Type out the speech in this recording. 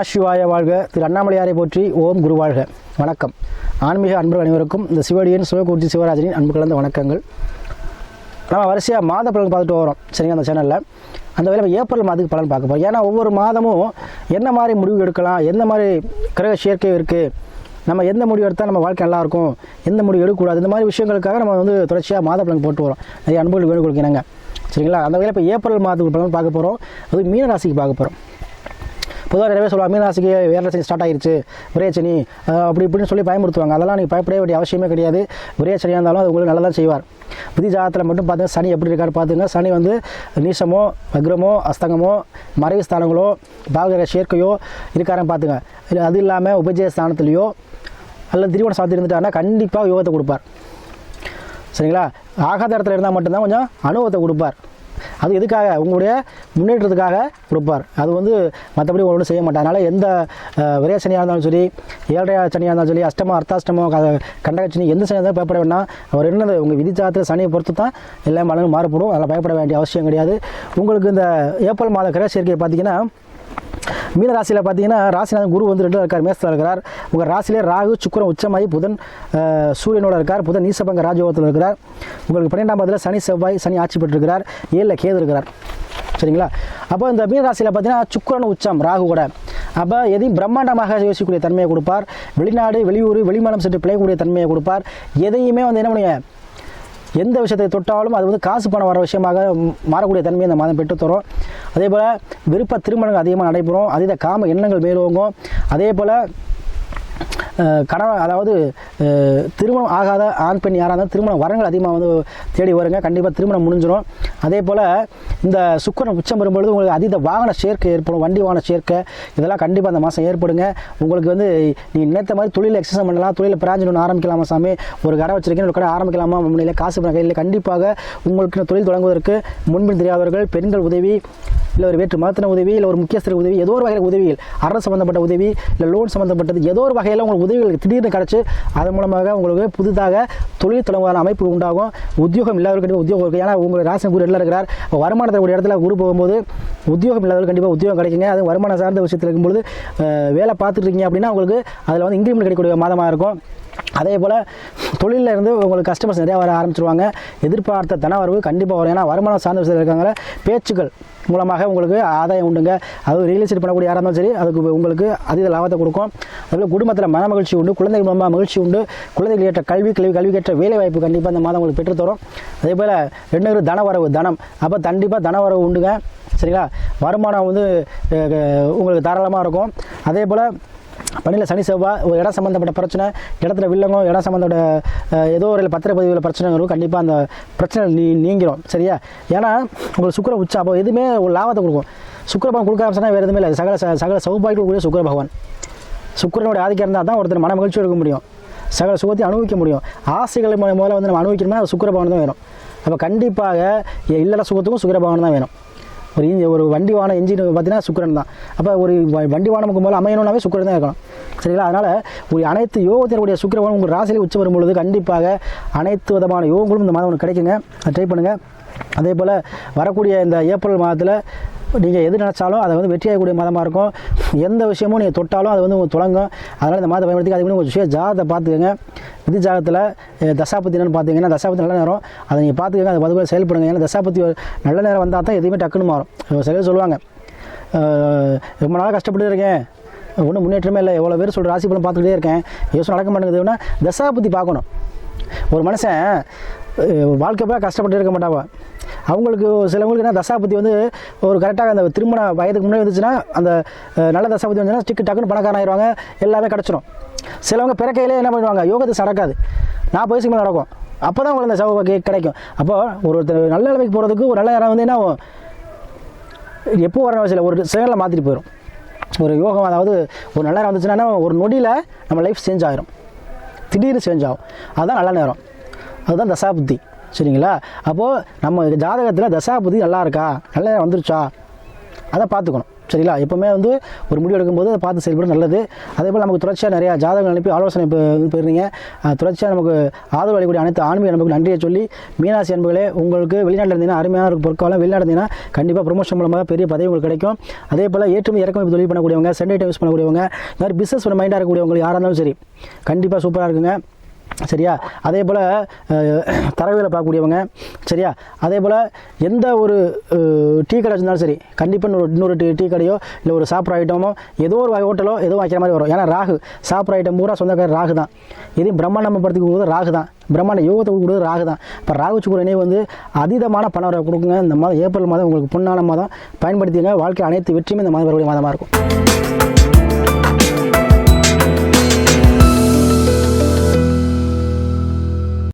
நமசிவாய வாழ்க. திரு அண்ணாமலையாரை போற்றி ஓம் குரு வாழ்க. வணக்கம். ஆன்மீக அன்பர்கள் அனைவருக்கும் இந்த சிவடியன் சிவகூர்த்தி சிவராஜனின் அன்பு கலந்த வணக்கங்கள். நம்ம வரிசையாக மாத பலன் பார்த்துட்டு வரோம். சரிங்க அந்த சேனலில் அந்த வேலை ஏப்ரல் மாதத்துக்கு பலன் பார்க்க போகிறோம் ஏன்னா ஒவ்வொரு மாதமும் என்ன மாதிரி முடிவு எடுக்கலாம் எந்த மாதிரி கிரக சேர்க்கை இருக்குது நம்ம எந்த முடிவு எடுத்தால் நம்ம வாழ்க்கை நல்லாயிருக்கும் எந்த முடிவு எடுக்கக்கூடாது இந்த மாதிரி விஷயங்களுக்காக நம்ம வந்து தொடர்ச்சியாக மாத பலன் போட்டு வரோம். நிறைய அன்புகள் வேணும் கொடுக்கிறாங்க சரிங்களா அந்த வேலை இப்போ ஏப்ரல் மாதத்துக்கு பலன் பார்க்க போகிறோம் அது மீன ராசிக்கு பார்க்க போகிறோம் பொதுவாக நிறைய பேர் சொல்லுவாங்க மீனராசிக்கு வேலை ஸ்டார்ட் ஆயிருச்சு விரையச்சனி அப்படி இப்படின்னு சொல்லி பயமுறுத்துவாங்க. அதெல்லாம் நீங்கள் பயப்பட வேண்டிய அவசியமே கிடையாது. விரையச்சனியாக இருந்தாலும் அது உங்களுக்கு நல்லதான் செய்வார். புதி ஜாதகத்தில் மட்டும் பார்த்துங்க சனி எப்படி இருக்கான்னு பார்த்துங்க சனி வந்து நீசமோ வக்ரமோ அஸ்தங்கமோ மறைவு ஸ்தானங்களோ பாகர சேர்க்கையோ இருக்காரன்னு பார்த்துங்க இல்லை அது இல்லாமல் உபஜய ஸ்தானத்துலேயோ அல்லது திரிவன சாத்தி இருந்துட்டாருன்னா கண்டிப்பாக யோகத்தை கொடுப்பார். சரிங்களா? ஆகாத இடத்துல இருந்தால் மட்டும்தான் கொஞ்சம் அனுபவத்தை கொடுப்பார். அது எதுக்காக? உங்களுடைய முன்னேற்றத்துக்காக கொடுப்பார். அது வந்து மற்றபடி ஒன்றும் செய்ய மாட்டார். அதனால் எந்த விரைய சனியாக இருந்தாலும் சரி ஏழரை சனியாக இருந்தாலும் சரி அஷ்டமோ அர்த்தாஷ்டமோ கண்டக சனி எந்த சனியாக இருந்தாலும் பயப்பட வேண்டாம். அவர் என்னது உங்கள் விதிச்சாத்தில் சனியை பொறுத்து தான் எல்லா மலனும் மாறுபடும். அதில் பயப்பட வேண்டிய அவசியம் கிடையாது. உங்களுக்கு இந்த ஏப்ரல் மாத கிரக சேர்க்கையை பார்த்தீங்கன்னா மீன ராசியில் பார்த்தீங்கன்னா ராசிநாதன் குரு வந்து ரெண்டு இருக்கார். மேசத்தில் இருக்கிறார். உங்கள் ராசியிலே ராகு சுக்கரம் உச்சமாகி புதன் சூரியனோட இருக்கார். புதன் நீசபங்க ராஜயோகத்தில் இருக்கிறார். உங்களுக்கு பன்னெண்டாம் பதில் சனி செவ்வாய் சனி ஆட்சி பெற்றிருக்கிறார். ஏழில் கேது இருக்கிறார். சரிங்களா? அப்போ இந்த மீன ராசியில் பார்த்தீங்கன்னா சுக்கரன் உச்சம் ராகு கூட. அப்போ எதையும் பிரம்மாண்டமாக யோசிக்கக்கூடிய தன்மையை கொடுப்பார். வெளிநாடு வெளியூர் வெளிமாநிலம் சென்று பிழைக்கக்கூடிய தன்மையை கொடுப்பார். எதையுமே வந்து என்ன பண்ணுங்க எந்த விஷயத்தை தொட்டாலும் அது வந்து காசு பணம் வர விஷயமாக மாறக்கூடிய தன்மையை இந்த மாதம் பெற்று தரும். அதே போல் விருப்ப திருமணங்கள் அதிகமாக நடைபெறும். அதீத காம எண்ணங்கள் மேலோங்கும். அதே போல் கணவன் அதாவது திருமணம் ஆகாத ஆண் பெண் யாராக இருந்தாலும் திருமண வரங்கள் அதிகமாக வந்து தேடி வருங்க. கண்டிப்பாக திருமணம் முடிஞ்சிடும் அதே போல் இந்த சுக்கரன் உச்சம் வரும்பொழுது உங்களுக்கு அதீத வாகன சேர்க்கை ஏற்படும் வண்டி வாகன சேர்க்கை இதெல்லாம் கண்டிப்பாக அந்த மாதம் ஏற்படுங்க. உங்களுக்கு வந்து நீ நினைத்த மாதிரி தொழில் எக்ஸசைஸ் பண்ணலாம் தொழில் பிராஞ்சு ஒன்று ஆரம்பிக்கலாமா சாமி? ஒரு கடை வச்சிருக்கேன் ஒரு கடை ஆரம்பிக்கலாமா? முன்னிலை காசு பணம் கையில் கண்டிப்பாக உங்களுக்கு தொழில் தொடங்குவதற்கு முன்பின் தெரியாதவர்கள் பெண்கள் உதவி இல்லை ஒரு வேற்று மதத்தின உதவி இல்லை ஒரு முக்கியஸ்தர் உதவி ஏதோ ஒரு வகையில் உதவிகள் அரசு சம்மந்தப்பட்ட உதவி இல்லை லோன் சம்மந்தப்பட்டது ஏதோ ஒரு வகையில் உங்களுக்கு உதவிகள் திடீர்னு கிடச்சி அதன் மூலமாக உங்களுக்கு புதிதாக தொழில் தொடங்குவதான அமைப்பு உண்டாகும். உத்தியோகம் இல்லாதவர்கள் உத்தியோகம் இருக்குது ஏன்னா உங்களுக்கு ராசன் குரு எல்லாம் இருக்கிறார். வருமானத்தை ஒரு இடத்துல குரு போகும்போது உத்தியோகம் இல்லாதவர்கள் கண்டிப்பாக உத்தியோகம் கிடைக்குங்க. அது வருமானம் சார்ந்த விஷயத்தில் இருக்கும்பொழுது வேலை பார்த்துட்டு இருக்கீங்க அப்படின்னா உங்களுக்கு அதில் வந்து இன்க்ரிமெண்ட் கிடைக்கக்கூடிய மாதமாக இருக்கும். அதே போல் தொழிலில் இருந்து உங்களுக்கு கஸ்டமர்ஸ் நிறையா வர ஆரம்பிச்சிருவாங்க. எதிர்பார்த்த தன வரவு கண்டிப்பாக வரும். ஏன்னா வருமானம் சார்ந்த விஷயத்தில் இருக்காங்கள பேச்சுக்கள் மூலமாக உங்களுக்கு ஆதாயம் உண்டுங்க. அதுவும் ரியல் எஸ்டேட் பண்ணக்கூடிய யாராக இருந்தாலும் சரி அதுக்கு உங்களுக்கு அதிக லாபத்தை கொடுக்கும். அதுபோல் குடும்பத்தில் மன மகிழ்ச்சி உண்டு குழந்தைகள் மூலமாக மகிழ்ச்சி உண்டு குழந்தைகள் ஏற்ற கல்வி கல்வி கல்வி கேட்ட வேலை வாய்ப்பு கண்டிப்பாக இந்த மாதம் உங்களுக்கு பெற்றுத்தரும். அதே போல் ரெண்டு தன வரவு தனம். அப்போ கண்டிப்பாக தன வரவு உண்டுங்க. சரிங்களா? வருமானம் வந்து உங்களுக்கு தாராளமாக இருக்கும். அதே போல் பணியில் சனி செவ்வாய் ஒரு இடம் சம்மந்தப்பட்ட பிரச்சனை இடத்துல வில்லங்கம் இடம் சம்மந்தப்பட்ட ஏதோ ஒரு பத்திரப்பதிவில் பிரச்சனை பிரச்சனைகளும் கண்டிப்பாக அந்த பிரச்சனை நீ நீங்கிரும். சரியா? ஏன்னா உங்களுக்கு சுக்கர உச்சா அப்போ எதுவுமே ஒரு லாபத்தை கொடுக்கும். சுக்கிர பகவான் கொடுக்க ஆரம்பிச்சுன்னா வேறு எதுவுமே இல்லை. சகல சகல சௌபாகியம் கூடிய சுக்கிர பகவான். சுக்கிரனுடைய ஆதிக்கம் இருந்தால் தான் ஒருத்தர் மன மகிழ்ச்சி எடுக்க முடியும். சகல சுகத்தை அனுபவிக்க முடியும். ஆசைகளை மூலம் முதல்ல வந்து நம்ம அனுபவிக்கணும்னா அது பகவான் தான் வேணும். அப்போ கண்டிப்பாக இல்லற சுகத்துக்கும் சுக்கிர பகவான் தான் வேணும். ஒரு இஞ்சி ஒரு வண்டி வாகனம் இன்ஜின் பார்த்தீங்கன்னா சுக்கிரன் தான். அப்போ ஒரு வண்டி வானம் போல அமையணும்னாவே சுக்கிரன் தான் இருக்கணும். சரிங்களா? அதனால் ஒரு அனைத்து யோகத்தினுடைய சுக்கிரவன் உங்கள் ராசியிலே உச்சம் வரும்பொழுது கண்டிப்பாக அனைத்து விதமான யோகங்களும் இந்த மாதம் உங்களுக்கு கிடைக்குங்க. அதை ட்ரை பண்ணுங்கள் அதே போல் வரக்கூடிய இந்த ஏப்ரல் மாதத்தில் நீங்கள் எது நினச்சாலும் அதை வந்து வெற்றியாகக்கூடிய மாதமாக இருக்கும். எந்த விஷயமும் நீங்கள் தொட்டாலும் அது வந்து உங்களுக்கு தொடங்கும். அதனால் இந்த மாதத்தை பயன்படுத்தி அதுக்கு கொஞ்சம் சுய ஜாதத்தை பார்த்துக்கோங்க. நிதி ஜாகத்தில் அஹ், என்னன்னு பார்த்தீங்கன்னா தசாபதி நல்ல நேரம். அதை நீங்கள் பார்த்துக்கங்க அதை பதில் செயல்படுங்க. ஏன்னா தசாபதி ஒரு நல்ல நேரம் வந்தால் தான் எதுவுமே டக்குன்னு மாறும். சரியாக சில பேர் சொல்லுவாங்க ரொம்ப நாளாக கஷ்டப்பட்டு இருக்கேன். ஒன்றும் முன்னேற்றமே இல்லை. எவ்வளோ பேர் சொல்கிற ராசி பலன் பார்த்துக்கிட்டே இருக்கேன். யோசனை நடக்க மாட்டேங்குதுன்னா தசாபதி பார்க்கணும் ஒரு மனுஷன் வாழ்க்கை கஷ்டப்பட்டு இருக்க மாட்டாவா அவங்களுக்கு சிலவங்களுக்கு என்ன தசாபதி வந்து ஒரு கரெக்டாக அந்த திருமண வயதுக்கு முன்னாடி வந்துச்சுன்னா அந்த நல்ல தசாபதி வந்துச்சுன்னா டிக்கு டக்குன்னு பணக்காரன் ஆயிடுவாங்க எல்லாமே கிடச்சிரும். சிலவங்க பிறக்கையிலே என்ன பண்ணுவாங்க யோகத்தை நடக்காது நாற்பது வயசுக்கு மேலே நடக்கும். அப்போ தான் உங்களுக்கு அந்த சௌ கிடைக்கும். அப்போ ஒருத்தர் நல்ல நிலைமைக்கு போகிறதுக்கு ஒரு நல்ல நேரம் வந்து என்ன எப்போ வர அவசியம் ஒரு செகண்டில் மாற்றிட்டு போயிடும் ஒரு யோகம் அதாவது ஒரு நல்ல நேரம் வந்துச்சுன்னா ஒரு நொடியில் நம்ம லைஃப் சேஞ்ச் ஆகிரும் திடீர்னு சேஞ்ச் ஆகும். அதுதான் நல்ல நேரம். அதுதான் தசாபுத்தி சரிங்களா? அப்போது நம்ம ஜாதகத்தில் தசாபதி நல்லா இருக்கா நல்ல நேரம் வந்துருச்சா? அதை பார்த்துக்கணும். சரிங்களா? எப்போவுமே வந்து ஒரு முடிவு எடுக்கும்போது அதை பார்த்து செயல்பட நல்லது. அதே போல் நமக்கு தொடர்ச்சியாக நிறையா ஜாதகம் அனுப்பி ஆலோசனை பெறுறீங்க. தொடர்ச்சியாக நமக்கு ஆதரவு அளிக்கக்கூடிய அனைத்து ஆன்மீக நமக்கு நன்றியை சொல்லி மீனாசி அன்புகளே உங்களுக்கு வெளிநாட்டில் இருந்தீங்கன்னா அருமையான ஒரு பொருட்காலம் வெளிநாடு இருந்தீங்கன்னா கண்டிப்பாக ப்ரொமோஷன் மூலமாக பெரிய பதவி உங்களுக்கு கிடைக்கும். அதே போல் ஏற்றுமதி இறக்குமதி தொழில் பண்ணக்கூடியவங்க சென்டை ஐட்டம் யூஸ் பண்ணக்கூடியவங்க இந்த மாதிரி பிஸ்னஸ் மைண்டாக இருக்கக்கூடியவங்க யாராக இருந்தாலும் சரி கண்டிப்பாக சூப்பராக இருக்குங்க. சரியா? அதே போல் தரவியில் பார்க்கக்கூடியவங்க சரியா? அதே போல் எந்த ஒரு டீ கடை வச்சிருந்தாலும் சரி கண்டிப்பாக இன்னொரு இன்னொரு டீ டீ கடையோ இல்லை ஒரு சாப்பிட்ற ஐட்டமோ ஏதோ ஒரு ஹோட்டலோ ஏதோ வைக்கிற மாதிரி வரும். ஏன்னா ராகு சாப்பிட்ற ஐட்டம் பூரா சொந்தக்காரர் ராகு தான். இதையும் பிரம்மாண்டம் படுத்தி கொடுக்குறது ராகு தான். பிரம்மாண்ட யோகத்தை கொடுக்குறது ராகு தான். இப்போ ராகு சுக்குர இணைவு வந்து அதீதமான பணம் கொடுக்குங்க. இந்த மாதம் ஏப்ரல் மாதம் உங்களுக்கு பொன்னான மாதம். பயன்படுத்திங்க வாழ்க்கை அனைத்து வெற்றியுமே இந்த மாதம் வரக்கூடிய மாதமாக இருக்கும்.